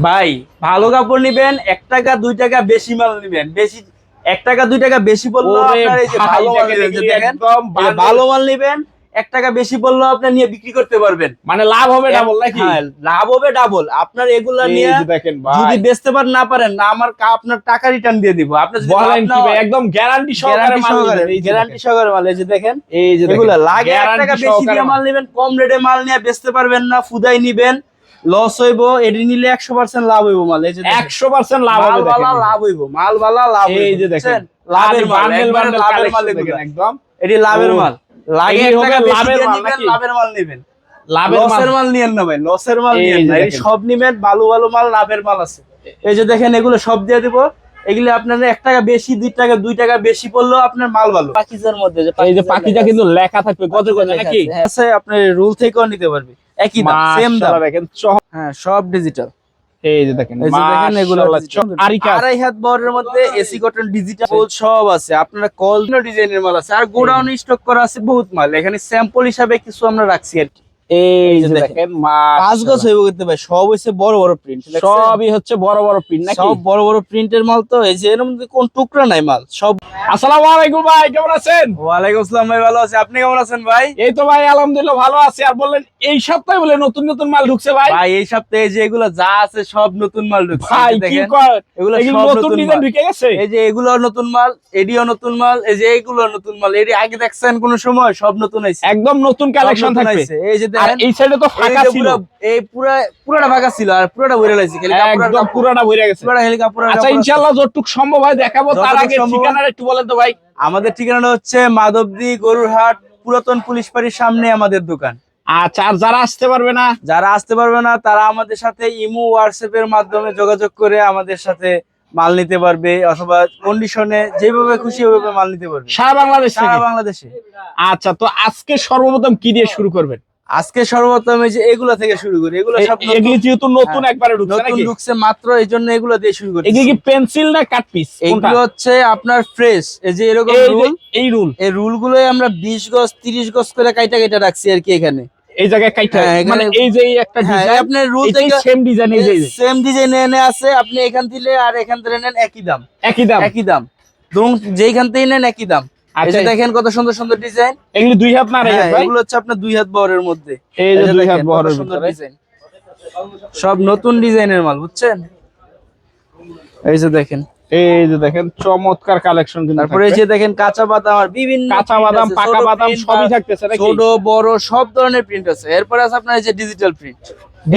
ভাই ভালো কাপড় নিবেন এক টাকা দুই টাকা বেশি মাল নিবেন। বেশি এক টাকা দুই টাকা বেশি বলল আপনার ভালো মাল নিবেন, এক টাকা বেশি বলল আপনি নিয়ে বিক্রি করতে পারবেন। মানে লাভ হবে ডাবল নাকি? হ্যাঁ, লাভ হবে ডাবল আপনার এগুলা নিয়ে দেখেন যদি বেচতে পার না পারেন না আমার আপনার টাকা রিটার্ন দিয়ে দিব। আপনি যদি বলেন কি ভাই একদম গ্যারান্টি সহকারে মাল গ্যারান্টি দেখেন। সহকারে মাল এই যে দেখেন। এই যে এগুলা লাগে এক টাকা বেশি দিয়ে মাল নেবেন কম রেটে মাল নিয়ে বেচতে পারবেন না ফুদাই নিবেন। লস হইব এটি নিলে একশো পার্সেন্ট লাভ হইব মাল। এই যে দেখেন। 100% লাভ মাল হবে লাভ হইব মাল বালা লাভ এই যে দেখেন লাভের মাল লাভের মাল দেখেন একদম। এটি লাভের মাল। লাগে হবে লাভের মাল নাকি? লাভের মাল নিবেন। লসের মাল। নিয়েন না ভাই লসের মাল নিয়েন না সব নিবেন ভালো ভালো মাল লাভের মাল আছে। এই যে দেখেন এগুলো সব দিয়ে দিব। এগুলো আপনার এক টাকা বেশি দুই টাকা দুই টাকা বেশি পড়লেও আপনার মাল ভালো। পাকিজার মধ্যে এই যে পাখিটা কিন্তু লেখা থাকবে গজে গজে নাকি? আছে আপনার রুল থেকেও নিতে পারবে। একই দাম সেম দাম। দেখেন হ্যাঁ সব ডিজিটাল এই যে দেখেন এগুলো। আড়াই হাত বরের মধ্যে এসি কটন ডিজিটাল সব আছে। আপনারা কল ডিজাইনের মাল আছে। আর গোডাউন স্টক করা আছে বহুত মাল। এখানে স্যাম্পল হিসাবে কিছু আমরা রাখছি আর কি। এই যে যে দেখেন। দেখেন পাঁচ গজ হইব করতে ভাই সব হইছে বড় বড় প্রিন্ট সবই হচ্ছে বড় বড় প্রিন্ট নাকি? সব বড় বড় প্রিন্টের মাল তো এই যে এর কোন টুকরা নাই মাল সব আসসালামু আলাইকুম ভাই কেমন আছেন? ওয়ালাইকুম আসসালাম ভাই ভালো আছি। আপনি কেমন আছেন ভাই? এই তো ভাই আলহামদুলিল্লাহ ভালো আছি। আর বললেন এই সপ্তাহে বলে নতুন নতুন মাল ঢুকছে ভাই। ভাই এই সপ্তাহে যে এগুলো যা আছে সব নতুন মাল ঢুকছে। ভাই এই যে কি কর এগুলো এগুলো সব নতুন ডিজাইন মাল। ঢুকে গেছে? এই যে এগুলো নতুন মাল এডিও নতুন মাল এই যে এইগুলো নতুন মাল। এডি আগে দেখছেন কোন সময় সব নতুন আইছে একদম নতুন কালেকশন থাকবে। এই যে আর এই সাইডে তো এই ফাঁকা ছিল। এই পুরা পুরাটা ফাঁকা ছিল আর পুরাটা ভরে লাইছে খালি কাপড় আর একদম কাপড়। ভরে গেছে। পুরাটা খালি কাপড় আচ্ছা ইনশাআল্লাহ যতটুক সম্ভব হয় দেখাবো তার আগে ঠিকানাটা একটু বলেন তো ভাই। আমাদের ঠিকানাটা হচ্ছে মাধবদী গরুরহাট পুরাতন পুলিশ বাড়ির সামনে আমাদের দোকান। আচ্ছা আর যারা আসতে পারবে না? যারা আসতে পারবে না তারা আমাদের সাথে ইমো হোয়াটসঅ্যাপ এর মাধ্যমে যোগাযোগ করে আমাদের সাথে মাল নিতে পারবে অথবা কন্ডিশনে যেভাবে খুশি ওইভাবে মাল নিতে পারবে। সারা বাংলাদেশ সারা বাংলাদেশে। আচ্ছা তো আজকে সর্বপ্রথম কি দিয়ে শুরু করবেন? আজকে সর্বপ্রথম এই যে এগুলা থেকে শুরু করি এগুলো সব এগুলি যেহেতু নতুন হ্যাঁ, একবারে ঢুকছে নতুন ঢুকছে মাত্র এই জন্য এগুলো দিয়ে শুরু করি এগুলি কি পেন্সিল না কাট পিস? এগুলো হচ্ছে আপনার ফ্রেশ এই যে এরকম রুল এই রুল। এই রুল গুলোই আমরা বিশ গজ তিরিশ গজ করে কাইটা কাইটা রাখছি আর কি এখানে। এই জায়গায় কাইটা হ্যাঁ, মানে এই যে একটা হ্যাঁ ডিজাইন আপনার রুল থেকে সেম ডিজাইন এই যে সেম ডিজাইন এনে আছে আপনি এখান থেকে আর এখান থেকে নেন একই দাম। একই দাম। একই দাম। যেইখান থেকে নেন একই দাম। আচ্ছা দেখেন কত সুন্দর সুন্দর ডিজাইন। এগুলি দুই হাত না ভাই? এগুলো হচ্ছে আপনার দুই হাত বহরের মধ্যে। এই যে দুই হাত বহরের সুন্দর ডিজাইন। সব নতুন ডিজাইনের মাল বুঝছেন? এই যে দেখেন। এই যে দেখেন চমৎকার কালেকশন কিন্তু তারপরে এই যে দেখেন কাঁচা বাদাম আর বিভিন্ন কাঁচা print বাদাম পাকা বাদাম সবই থাকতেছে ছোট বড় সব ধরনের প্রিন্ট আছে। এরপরে আছে আপনার এই যে ডিজিটাল প্রিন্ট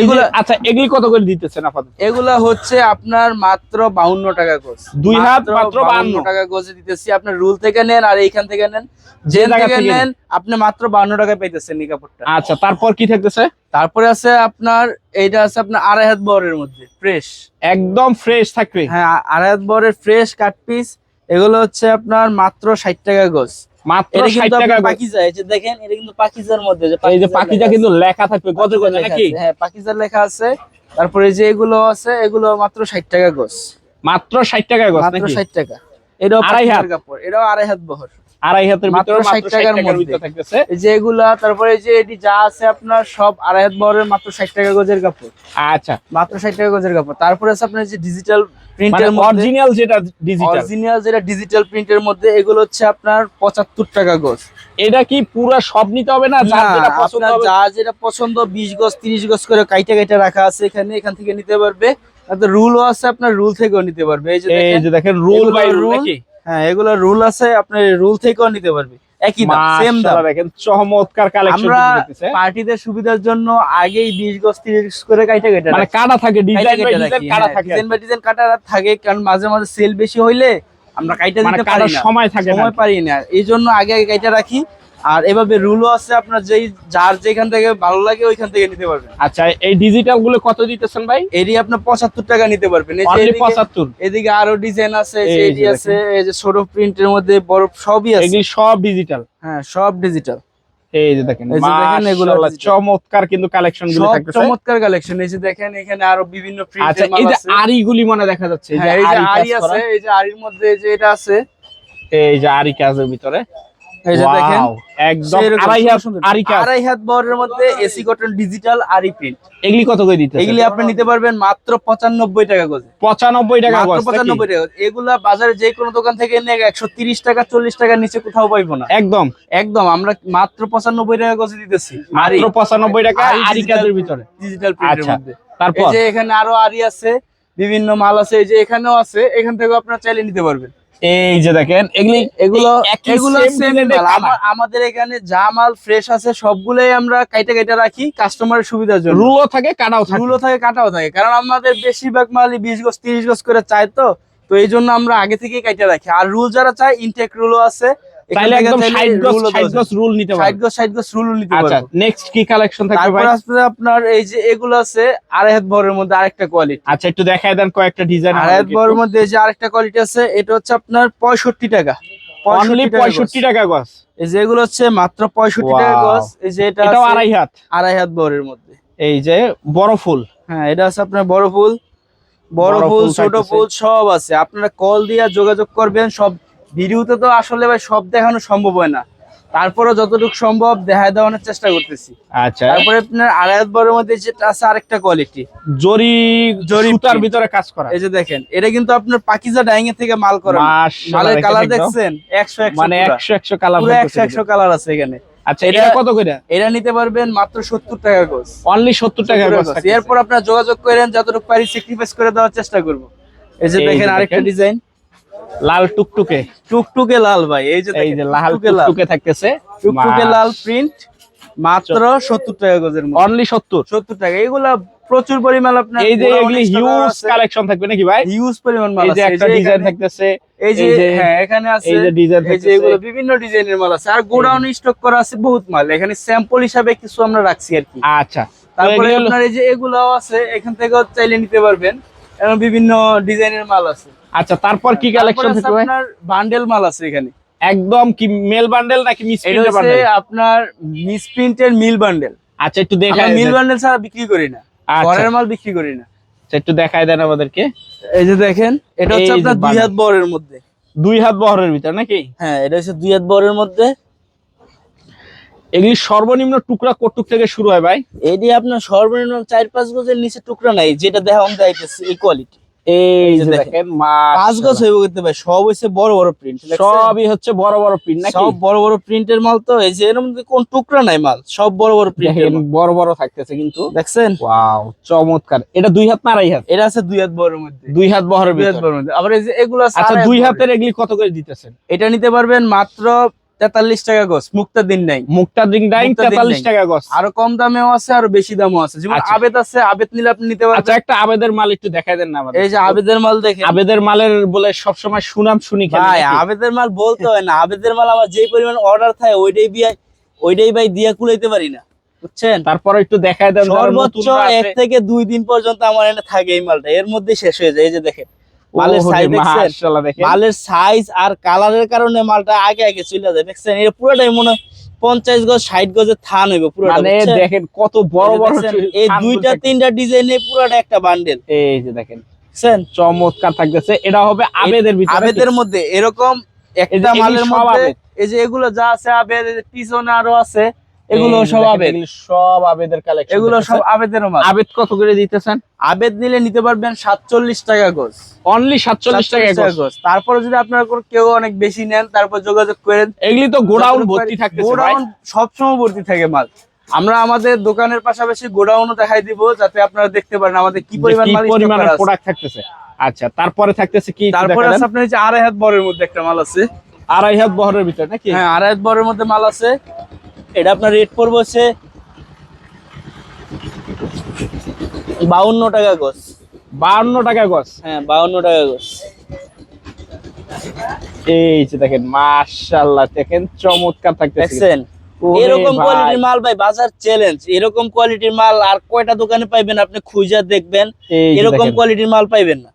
এগুলো আচ্ছা এগুলি কত করে দিতেছেন আপাতত? এগুলা হচ্ছে আপনার মাত্র বাউন্ন টাকা গোজ। দুই হাত মাত্র 52 টাকা গোজে দিতেছি। আপনার রুল থেকে নেন আর এইখান থেকে নেন। যে থেকে নেন আপনি মাত্র বাউন্ন টাকায় পাইতেছেন এই কাপড়টা। আচ্ছা তারপর কি থাকতেছে? তারপরে আছে আপনার এইটা আছে আপনার আড়াই হাত বরের মধ্যে ফ্রেশ একদম ফ্রেশ থাকবে। হ্যাঁ আড়াই হাত বরের ফ্রেশ কাট পিস এগুলো হচ্ছে আপনার মাত্র ষাট টাকা গোজ। মাত্র এটা 60 কিন্তু টাকা পাকিজা এই যে দেখেন এটা কিন্তু পাকিজার মধ্যে যে এই যে পাকিজা পাখিটা কিন্তু লেখা থাকবে গজে গজে নাকি? হ্যাঁ পাকিজার লেখা আছে। তারপরে যে এগুলো আছে এগুলো মাত্র ষাট টাকা গোজ। মাত্র ষাট টাকা গজ মাত্র ষাট টাকা। এটাও আড়াই হাত? কাপড় এটাও আড়াই হাত বহর। আড়াই হাতের ভিতরে মাত্র ষাট টাকার টাকার মধ্যে। থাকতেছে। এই তারপরে যে এটি যা আছে আপনার সব আড়াই হাত বহরের মাত্র ষাট টাকা গজের কাপড়। আচ্ছা। মাত্র ষাট টাকা গজের কাপড়। তারপরে আছে আপনার যে ডিজিটাল প্রিন্টের অরিজিনাল যেটা ডিজিটাল অরিজিনাল যেটা ডিজিটাল প্রিন্টের মধ্যে এগুলো হচ্ছে আপনার পঁচাত্তর টাকা গজ। এটা কি পুরো সব নিতে হবে না? যার যেটা পছন্দ হবে। যা যেটা পছন্দ বিশ গজ তিরিশ গজ করে কাইটা কাইটা রাখা আছে এখানে এখান থেকে নিতে পারবে। রুলও আছে আপনার রুল থেকেও নিতে পারবে। এই যে এই দেখেন, যে দেখেন রুল বাই রুল। নাকি? হ্যাঁ এগুলো রুল আছে আপনি রুল থেকেও নিতে পারবে। একই দাম সেম দাম। দেখেন চমৎকার কালেকশন আমরা পার্টিদের সুবিধার জন্য আগেই বিশ গজ তিরিশ করে কাইটা কাটা মানে কাটা থাকে ডিজাইন বাই ডিজাইন কাটা হ্যাঁ, থাকে ডিজাইন বাই ডিজাইন কাটা থাকে কারণ মাঝে মাঝে সেল বেশি হইলে আমরা কাইটা মানে দিতে পারি না। সময় থাকে না সময় পারি না। এই জন্য আগে আগে কাইটা রাখি আর এভাবে রুলও আছে আপনার যেই যার যেখান থেকে ভালো লাগে ওইখান থেকে নিতে পারবেন আচ্ছা এই ডিজিটালগুলো কত দিতেছেন ভাই এরই আপনার পঁচাত্তর টাকা নিতে পারবেন এই যে অনলি এদিকে- 75 এদিকে আরও ডিজাইন আছে এই যে এটি আছে এই যে ছোট প্রিন্টের মধ্যে বড় সবই আছে এগুলি সব ডিজিটাল হ্যাঁ সব ডিজিটাল এই যে দেখেন এই যে দেখেন এগুলো চমৎকার কিন্তু কালেকশনগুলো সব থাকতেছে চমৎকার কালেকশন এই যে দেখেন এখানে আরও বিভিন্ন আচ্ছা প্রিন্টের মাল এই যে আছে আরি গুলি মনে দেখা যাচ্ছে এই যে হ্যাঁ, আরি। আছে এই যে আরির মধ্যে এই যে এটা আছে এই যে আরি কাজের ভিতরে এই যে দেখেন একদম আড়াই হাত আরি আড়াই হাত বরের মধ্যে এসি কটন ডিজিটাল আরি প্রিন্ট। এগুলি কত করে দিতে এগুলি আপনি নিতে পারবেন মাত্র পঁচানব্বই টাকা গজে। পঁচানব্বই টাকা গজ টাকা এগুলা বাজারে যে কোনো দোকান থেকে এনে টাকা চল্লিশ টাকার নিচে কোথাও পাইবো না। একদম। একদম আমরা মাত্র পঁচানব্বই টাকা গজে দিতেছি। মাত্র টাকা আরি আরি কাজের ভিতরে। ডিজিটাল প্রিন্টের আচ্ছা মধ্যে। এই যে এখানে আরও আরি আছে বিভিন্ন মাল আছে এই যে এখানেও আছে এখান থেকে আপনারা চাইলে নিতে পারবেন। এই যে দেখেন এগুলি এগুলো এগুলো আমাদের এখানে যা মাল ফ্রেশ আছে সবগুলোই আমরা কাইটা কাইটা রাখি কাস্টমারের সুবিধার জন্য। রুলো থাকে কাটাও থাকে। রুলো থাকে কাটাও থাকে। কারণ আমাদের বেশিরভাগ মালই বিশ গজ তিরিশ গজ করে চাই তো তো এই জন্য আমরা আগে থেকেই কাইটা রাখি। আর রুল যারা চায় ইনটেক রুলও আছে। এখান তাইলে থেকে একদম চাইলে 60 গজ rule ও 60 গজ রুল নিতে যায়। 60 গজ 60 গজ রুলও নিতে আচ্ছা নেক্সট কি কালেকশন থাকবে ভাই? আসবে আপনার এই যে এগুলো আছে আড়াই হাত বরের মধ্যে আরেকটা কোয়ালিটি আচ্ছা একটু দেখায় দেন কয়েকটা ডিজাইন আড়াই হাত বরের মধ্যে এই যে আরেকটা কোয়ালিটি আছে এটা হচ্ছে আপনার পঁয়ষট্টি টাকা। অনলি 65 টাকা গজ। এই যে এগুলো হচ্ছে মাত্র পঁয়ষট্টি টাকা Wow. গজ। এই যে এটা এটাও আড়াই হাত আড়াই হাত মধ্যে। এই যে বড় ফুল। হ্যাঁ এটা আছে আপনার বড় ফুল। বড় ফুল ছোট ফুল সব আছে। আপনারা কল দিয়ে যোগাযোগ করবেন সব ভিডিওতে তো আসলে ভাই সব দেখানো সম্ভব হয় না। তারপরে যতটুকু সম্ভব দেখায় দেওয়ানোর চেষ্টা করতেছি। আচ্ছা। তারপরে আপনার আড়াই হাত মধ্যে যেটা আছে আরেকটা কোয়ালিটি জরি জরি সুতার ভিতরে কাজ করা। এই যে দেখেন এটা কিন্তু আপনার পাকিজা ডাইং এর থেকে মাল করা। মালের কালার দেখছেন? একশো একশো মানে পুরা। 100 100 কালার পুরো একশো একশো কালার আছে এখানে। আচ্ছা এটা- কত করে? এটা নিতে পারবেন মাত্র সত্তর টাকা গোছ অনলি 70 টাকা গজ এরপর আপনার যোগাযোগ করেন যতটুকু পারি স্যাক্রিফাইস করে দেওয়ার চেষ্টা করব। এই যে দেখেন আরেকটা ডিজাইন লাল টুকটুকে। টুকটুকে লাল ভাই এই যে এই যে লাল টুকটুকে থাকতেছে। টুকটুকে লাল প্রিন্ট মাত্র সত্তর টাকা গজের মধ্যে। অনলি 70 সত্তর টাকা এগুলা প্রচুর পরিমাণ আপনার এই যে এগুলি হিউজ কালেকশন থাকবে নাকি ভাই? হিউজ পরিমাণ মাল আছে। এই যে একটা ডিজাইন থাকতেছে এই যে হ্যাঁ এখানে আছে। এই যে ডিজাইন থাকতেছে। এগুলো বিভিন্ন ডিজাইনের মাল আছে। আর গোডাউন স্টক করা আছে বহুত মাল। এখানে স্যাম্পল হিসাবে কিছু আমরা রাখছি আর কি। আচ্ছা। তারপরে আপনার এই যে এগুলাও আছে এখান থেকেও চাইলে নিতে পারবেন। এবং বিভিন্ন ডিজাইনের মাল আছে। আচ্ছা তারপর কি কালেকশন থাকবে? আপনার বান্ডেল মাল আছে এখানে। একদম কি মেল বান্ডেল নাকি মিস এটা হচ্ছে বান্ডেল আপনার মিসপ্রিন্টের মিল বান্ডেল আচ্ছা একটু আমরা মিল বান্ডেল ছাড়া বিক্রি করি না। আচ্ছা। ঘরের মাল বিক্রি করি না। আচ্ছা, একটু দেখায় দেন আমাদেরকে। এই যে দেখেন এটা হচ্ছে আপনার দুই হাত বরের মধ্যে। দুই হাত বহরের ভিতর নাকি? হ্যাঁ এটা হচ্ছে দুই হাত বরের মধ্যে। এগুলি সর্বনিম্ন টুকরা কটুক থেকে শুরু হয় ভাই? এটি আপনার সর্বনিম্ন চার পাঁচ গজের নিচে টুকরা নাই যেটা দেখা আমি এই কোয়ালিটি এই যে যে দেখেন। দেখেন পাঁচ গজ হইব করতে ভাই সব বড় বড় প্রিন্ট সবই হচ্ছে বড় বড় পিন নাকি? সব বড় বড় প্রিন্টের মাল তো এই যে কোন টুকরা নাই মাল সব বড় বড় বড় বড় থাকতেছে কিন্তু। দেখছেন? ওয়াও চমৎকার। এটা দুই হাত না আড়াই হাত? এটা আছে দুই হাত বড়ের মধ্যে। দুই হাত বহরের দুই হাত বড়ের মধ্যে। আবার এই যে এগুলো আচ্ছা দুই হাতের এগুলি কত করে দিতেছেন? এটা নিতে পারবেন মাত্র তেতাল্লিশ টাকা গজ মুক্তা দিন নাই। মুক্তা মুক্তা ডিং তেতাল্লিশ টাকা গজ আরও কম দামেও আছে আরও বেশি দামও আছে। যেমন আচ্ছা। আবেদ আছে আবেদ নিলে আপনি নিতে আচ্ছা একটা আবেদের মাল একটু দেখাই দেন না আমাদের। এই যে আবেদের মাল দেখেন। আবেদের মালের বলে সবসময় সুনাম শুনি ভাই আবেদের মাল বলতে হয় না। আবেদের মাল আমার যেই পরিমাণ অর্ডার থাকে ওইটাই বিয়ে ওইটাই ভাই দিয়া কুলাইতে পারি না। বুঝছেন? তারপরে একটু দেখাই দেন সর্বোচ্চ এক থেকে দুই দিন পর্যন্ত আমার এনে থাকে এই মালটা। এর মধ্যে শেষ হয়ে যায়। এই যে দেখেন মালের সাইজ মাশাআল্লাহ দেখেন। মালের সাইজ আর কালারের কারণে মালটা আগে আগে চলে যায়। দেখছেন? এটা পুরোটাই মনে পঞ্চাশ গজ ষাট গজের থান হইবে পুরোটা মানে দেখেন কত বড় বড় এই দুইটা। তিনটা ডিজাইনে পুরোটা একটা বান্ডেল এই যে দেখেন। চমৎকার থাকতেছে। এটা হবে আবেদের ভিতরে আবেদের মধ্যে এরকম একটা মালের মধ্যে এই যে এগুলো যা আছে আবেদ পিছনে আরও আছে। এগুলো সব আবেদ। সব আবেদের কালেকশন এগুলো সব আবেদের মাল। আবেদ কত করে দিতেছেন? আবেদ নিলে নিতে পারবেন সাতচল্লিশ টাকা গজ অনলি সাতচল্লিশ টাকা 47 গজ। গজ তারপরে যদি আপনারা কেউ অনেক বেশি নেন তারপর যোগাযোগ করেন এগুলি তো গোডাউন ভর্তি ভাই। গোডাউন সবসময় ভর্তি থাকে মাল। আমরা আমাদের দোকানের পাশাপাশি গোডাউনও দেখাই দিব যাতে আপনারা দেখতে পারেন আমাদের কি পরিমাণ মাল আছে। প্রোডাক্ট থাকতেছে। আচ্ছা তারপরে থাকতেছে কি তারপরে আছে আপনার যে আড়াই হাত বরের মধ্যে একটা মাল আছে। আড়াই হাত বহরের ভিতরে নাকি? হ্যাঁ আড়াই হাত বরের মধ্যে মাল আছে। এটা আপনার রেট পড়বে হচ্ছে বাউন্ন টাকা গজ। বাউন্ন টাকা গজ? হ্যাঁ বাউন্ন টাকা গজ। এই যে দেখেন মাশাআল্লাহ দেখেন চমৎকার থাকতেছে। দেখছেন? এরকম কোয়ালিটির মাল ভাই বাজার চ্যালেঞ্জ এরকম কোয়ালিটির মাল আর কয়টা দোকানে পাইবেন আপনি খুঁজে দেখবেন। এরকম কোয়ালিটির মাল পাইবেন না।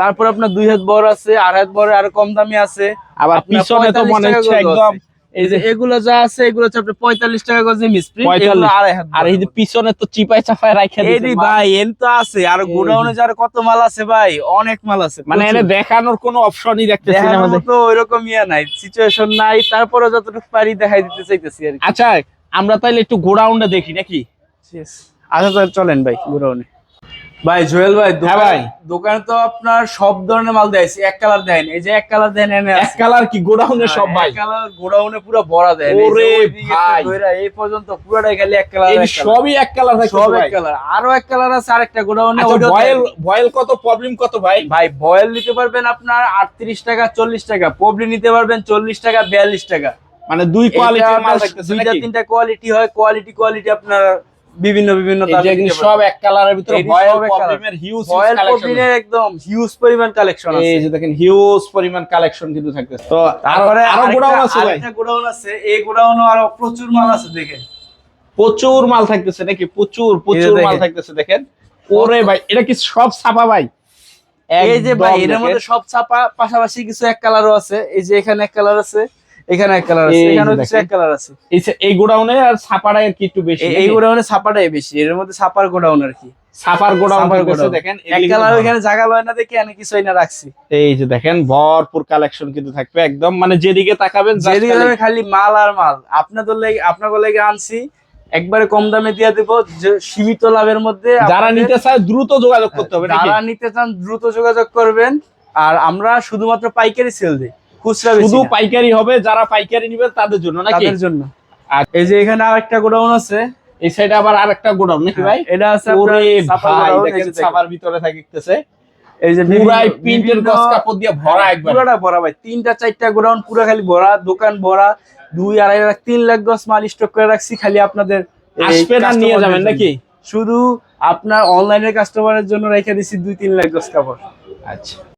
তারপর আপনার দুই হাত বড় আছে আড়াই হাত বড় আর কম দামি আছে। আবার পিছনে তো 45 মনে হচ্ছে একদম এই যে এগুলো যা আছে এগুলো হচ্ছে আপনার পঁয়তাল্লিশ টাকা গজে মিসপ্রিন্ট 45 আড়াই আর এই যে পিছনে তো চিপাই চাপায় রাখা এদি ভাই এন তো আছে। আর গোডাউনে যার কত মাল আছে ভাই অনেক মাল আছে মানে এনে দেখানোর কোনো অপশনই দেখতেছি না আমাদের। মতো ওইরকম ইয়া নাই সিচুয়েশন নাই। তারপরে যতটুকু পারি দেখাই দিতে চাইতেছি আর আচ্ছা আমরা তাইলে একটু গোডাউনটা দেখি নাকি? আচ্ছা তাহলে চলেন ভাই গোডাউনে। ভাই জুয়েল ভাই হ্যাঁ ভাই। দোকানে তো আপনার সব ধরনের মাল দেয় এক কালার দেন এই যে এক কালার দেন এনে এক কালার কি গোডাউনের সব ভাই? কালার গোডাউনে পুরো ভরা দেয়। ওরে ভাই। এই পর্যন্ত পুরোটাই খালি এক কালার এই সবই এক কালার থাকে সব এক কালার। আরও এক কালার আছে আরেকটা গোডাউনে আচ্ছা বয়েল বয়েল কত প্রবলেম কত ভাই? ভাই বয়েল নিতে পারবেন আপনার আটত্রিশ টাকা চল্লিশ টাকা। পবলি নিতে পারবেন চল্লিশ টাকা বিয়াল্লিশ টাকা। মানে দুই কোয়ালিটির মাল দুইটা নাকি? তিনটা কোয়ালিটি হয় কোয়ালিটি কোয়ালিটি আপনার বিভিন্ন বিভিন্ন এই যে সব এক কালারের ভিতরে। প্রবলেমের হিউজ বয়েল কালেকশন একদম হিউজ পরিমাণ কালেকশন আছে। এই যে দেখেন হিউজ পরিমাণ কালেকশন কিন্তু থাকতেছে। তো তারপরে আরও গোডাউন আছে ভাই। আরেকটা গোডাউন আছে এই গোডাউনও আরও প্রচুর মাল আছে দেখেন। প্রচুর মাল থাকতেছে নাকি? প্রচুর প্রচুর মাল থাকতেছে দেখেন। ওরে ভাই এটা কি সব ছাপা ভাই? এই যে ভাই এর মধ্যে সব ছাপা পাশাপাশি কিছু এক কালারও আছে। এই যে এখানে এক কালার আছে। এখানে এক কালার আছে কিছু দেখেন। এক কালার আছে। এই গোডাউনে আর ছাপাটা আর কি একটু বেশি এই- গোডাউনে ছাপাটাই বেশি এর মধ্যে ছাপার গোডাউন আর কি। গোডাউন। দেখেন এক কালার জায়গা লয় না দেখে আমি কিছু না রাখছি। এই যে দেখেন ভরপুর কালেকশন কিন্তু থাকবে একদম। মানে যেদিকে তাকাবেন যেদিকে খালি- খালি মাল আর মাল। আপনাদের লাগে আপনাদের লাগে আনছি একবারে কম দামে দিয়ে দেবো যে সীমিত লাভের মধ্যে যারা নিতে চায় দ্রুত যোগাযোগ করতে হবে যারা নিতে চান দ্রুত যোগাযোগ করবেন আর আমরা শুধুমাত্র পাইকারি সেল দিই। খুচরা শুধু পাইকারি হবে যারা পাইকারি নিবেন তাদের জন্য নাকি? তাদের জন্য। আর- এই যে এখানে আরেকটা গোডাউন আছে। এই সাইডে আবার আরেকটা গোডাউন নাকি ভাই? এটা আছে ওরে ভাই দেখেন ছাপার ভিতরে থাকতেছে। এই যে পুরাই প্রিন্টের গস কাপড় দিয়ে ভরা হ্যাঁ, একবার। পুরোটা ভরা ভাই তিনটা চারটা গোডাউন পুরো খালি ভরা দোকান ভরা দুই আড়াই লাখ তিন লাখ গজ মাল স্টক করে রাখছি খালি আপনাদের আসবেন আর নিয়ে যাবেন নাকি? শুধু আপনার অনলাইনের কাস্টমারের জন্য রেখে দিছি দুই তিন লাখ গজ কাপড়। আচ্ছা।